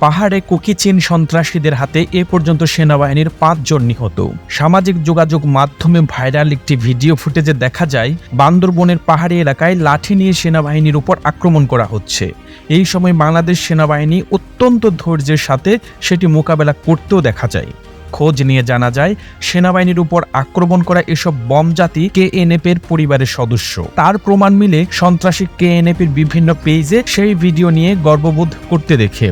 পাহাড়ে কুকিচিন সন্ত্রাসীদের হাতে এ পর্যন্ত সেনাবাহিনীর পাঁচজন নিহত। সামাজিক যোগাযোগ মাধ্যমে ভাইরাল একটি ভিডিও ফুটেজে দেখা যায়, বান্দরবনের পাহাড়ি এলাকায় লাঠি নিয়ে সেনাবাহিনীর উপর আক্রমণ করা হচ্ছে। এই সময় বাংলাদেশ সেনাবাহিনী অত্যন্ত ধৈর্যের সাথে সেটি মোকাবেলা করতেও দেখা যায়। খোঁজ নিয়ে জানা যায়, সেনাবাহিনীর উপর আক্রমণ করা এসব বম জাতি কেএনএফ এর পরিবারের সদস্য। তার প্রমাণ মিলে সন্ত্রাসী কেএনএফ এর বিভিন্ন পেজে সেই ভিডিও নিয়ে গর্ববোধ করতে দেখে।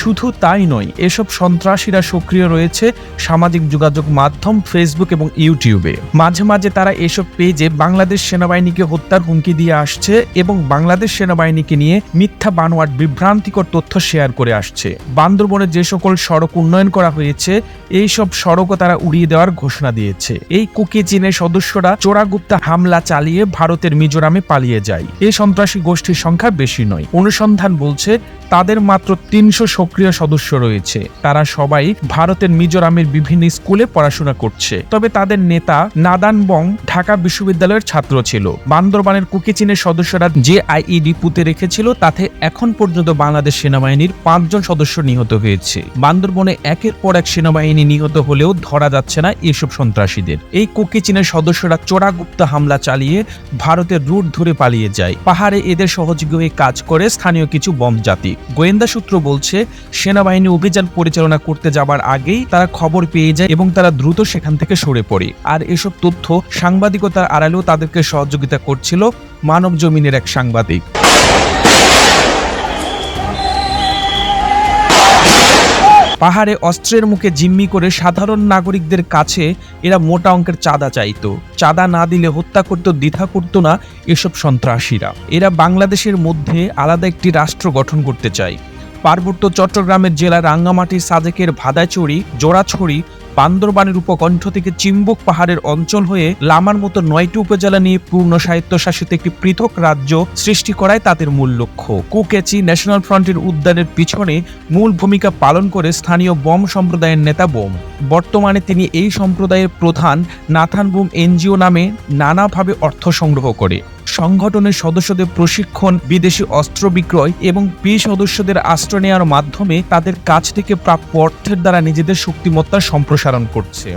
শুধু তাই নয়, এসব সন্ত্রাসীরা সক্রিয় রয়েছে সামাজিক যোগাযোগ মাধ্যম ফেসবুক এবং ইউটিউবে মাঝে মাঝে তারা এসব পেজে বাংলাদেশ সেনাবাহিনীকে হত্যার হুমকি দিয়ে আসছে এবং বাংলাদেশ সেনাবাহিনীকে নিয়ে মিথ্যা, বানোয়াট, বিভ্রান্তিকর তথ্য শেয়ার করে আসছে। বান্দরবনে যে সকল সড়ক উন্নয়ন করা হয়েছে, এই সব সড়কও তারা উড়িয়ে দেওয়ার ঘোষণা দিয়েছে। এই কুকি চীনের সদস্যরা চোরাগুপ্তা হামলা চালিয়ে ভারতের মিজোরামে পালিয়ে যায়। এই সন্ত্রাসী গোষ্ঠীর সংখ্যা বেশি নয়। অনুসন্ধান বলছে, তাদের মাত্র তিনশো সক্রিয় সদস্য রয়েছে। তারা সবাই ভারতের মিজোরামের বিভিন্ন স্কুলে পড়াশোনা করছে। তবে তাদের নেতা নাদান বং ঢাকা বিশ্ববিদ্যালয়ের ছাত্র ছিল। বান্দরবানের কুকিচিনের সদস্যরা যে আইইডি পুঁতে রেখেছিল, তাতে এখন পর্যন্ত বাংলাদেশ সেনাবাহিনীর পাঁচজন সদস্য নিহত হয়েছে। বান্দরবনে একের পর এক সেনাবাহিনী নিহত হলেও ধরা যাচ্ছে না এসব সন্ত্রাসীদের। এই কুকিচিনের সদস্যরা চোরাগুপ্ত হামলা চালিয়ে ভারতের রুট ধরে পালিয়ে যায়। পাহাড়ে এদের সহযোগী হয়ে কাজ করে স্থানীয় কিছু বম জাতি। গোয়েন্দা সূত্র বলছে সেনাবাহিনী অভিযান পরিচালনা করতে যাবার আগেই তারা খবর পেয়ে যায় এবং তারা দ্রুত সেখান থেকে সরে পড়ে। আর এসব তথ্য সাংবাদিকতার আড়ালেও তাদেরকে সহযোগিতা করছিল মানব জমিনের এক সাংবাদিক। পাহাড়ে অস্ত্রের মুখে জিম্মি করে সাধারণ নাগরিকদের কাছে এরা মোটা অঙ্কের চাঁদা চাইতো। চাঁদা না দিলে হত্যা করতে, দ্বিধা করতো না এসব সন্ত্রাসীরা। এরা বাংলাদেশের মধ্যে আলাদা একটি রাষ্ট্র গঠন করতে চায়। পার্বত্য চট্টগ্রামের জেলা রাঙ্গামাটি সাজেকের ভাদাইচড়ি জোড়াছড়ি, বান্দরবানের উপকণ্ঠ থেকে চিম্বুক পাহাড়ের অঞ্চল হয়ে লামার মতো নয়টি উপজেলা নিয়ে পূর্ণ স্বায়ত্তশাসিত একটি পৃথক রাজ্য সৃষ্টি করায় তাদের মূল লক্ষ্য। কুকেচি ন্যাশনাল ফ্রন্টের উদ্যানের পিছনে মূল ভূমিকা পালন করে স্থানীয় বম সম্প্রদায়ের নেতা বোম। বর্তমানে তিনি এই সম্প্রদায়ের প্রধান নাথান বুম এনজিও নামে নানাভাবে অর্থ সংগ্রহ করে। সংগঠনের সদস্যদের প্রশিক্ষণ, বিদেশি অস্ত্র বিক্রয় এবং পি সদস্যদের আশ্রয় নেওয়ার মাধ্যমে তাদের কাছ থেকে প্রাপ্য অর্থের দ্বারা নিজেদের শক্তিমত্তা সম্প্রসারণ করছে।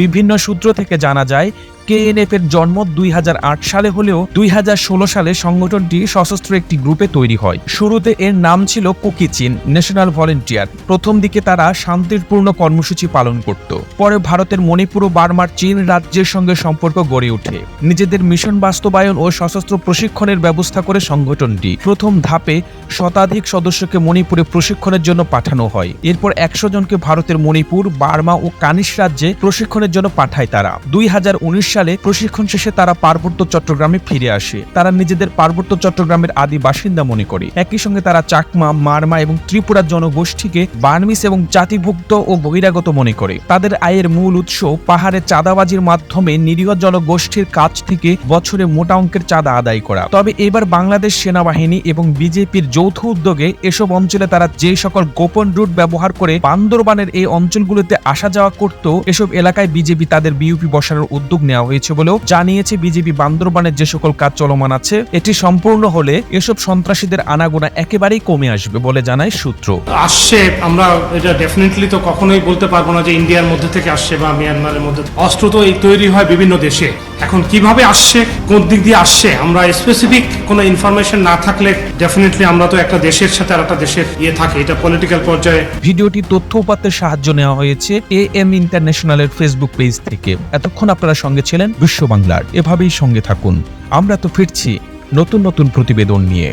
বিভিন্ন সূত্র থেকে জানা যায় কেএনএফ এর জন্ম দুই হাজার আট সালে হলেও দুই হাজার ষোলো সালে সংগঠনটি সশস্ত্র একটি গ্রুপে তৈরি হয়। শুরুতে এর নাম ছিল কুকিচিন ন্যাশনাল ভলেন্টিয়ার। প্রথম দিকে তারা শান্তিপূর্ণ কর্মসূচি পালন করত। পরে ভারতের মণিপুর ও বার্মার চীন রাজ্যের সঙ্গে সম্পর্ক গড়ে ওঠে। নিজেদের মিশন বাস্তবায়ন ও সশস্ত্র প্রশিক্ষণের ব্যবস্থা করে সংগঠনটি প্রথম ধাপে শতাধিক সদস্যকে মণিপুরে প্রশিক্ষণের জন্য পাঠানো হয়। এরপর একশো জনকে ভারতের মণিপুর, বার্মা ও কানিশ রাজ্যে প্রশিক্ষণের জন্য পাঠায় তারা। দুই হাজার উনিশ সালে প্রশিক্ষণ শেষে তারা পার্বত্য চট্টগ্রামে ফিরে আসে। তারা নিজেদের পার্বত্য চট্টগ্রামের আদি বাসিন্দা মনে করে। একই সঙ্গে তারা চাকমা, মারমা এবং ত্রিপুরা জনগোষ্ঠীকে বার্মিস এবং জাতিভুক্ত ও বহিরাগত মনে করে। তাদের আয়ের মূল উৎস পাহাড়ে চাঁদাবাজির মাধ্যমে নিরীহ জনগোষ্ঠীর কাছ থেকে বছরে মোটা অঙ্কের চাঁদা আদায় করা। তবে এবার বাংলাদেশ সেনাবাহিনী এবং বিজেপির যৌথ উদ্যোগে এসব অঞ্চলে তারা যে সকল গোপন রুট ব্যবহার করে বান্দরবানের এই অঞ্চলগুলোতে আসা যাওয়া করত, এসব এলাকায় বিজেপি তাদের বিউপি বসানোর উদ্যোগ নেওয়া হয়েছে বলেও জানিয়েছে বিজেপি বান্দরবানের যে সকল কাজ চলমান আছে এটি সম্পূর্ণ হলে এসব সন্ত্রাসীদের আনাগোনা একেবারেই কমে আসবে বলে জানায় সূত্র। আসছে আমরা এটা ডেফিনেটলি তো কখনোই বলতে পারব না যে ইন্ডিয়ার মধ্যে থেকে আসছে বা মিয়ানমারের মধ্যে অস্ত্র তো এই তৈরি হয় বিভিন্ন দেশে। এখন কীভাবে আসছে কোন দিক দিয়ে আসছে আমরা স্পেসিফিক কোনো ইনফরমেশন না থাকলে ডেফিনেটলি আমরা তো একটা দেশের সাথে আর একটা দেশের ইয়ে থাকে এটা পলিটিক্যাল পর্যায়ে। ভিডিওটি তথ্য উপাত্তের সাহায্য নেওয়া হয়েছে এ এম ইন্টারন্যাশনালের ফেসবুক পেজ থেকে। এতক্ষণ আপনারা সঙ্গে ছিলেন বিশ্ব বাংলার। এভাবেই সঙ্গে থাকুন। আমরা তো ফিরছি নতুন নতুন প্রতিবেদন নিয়ে।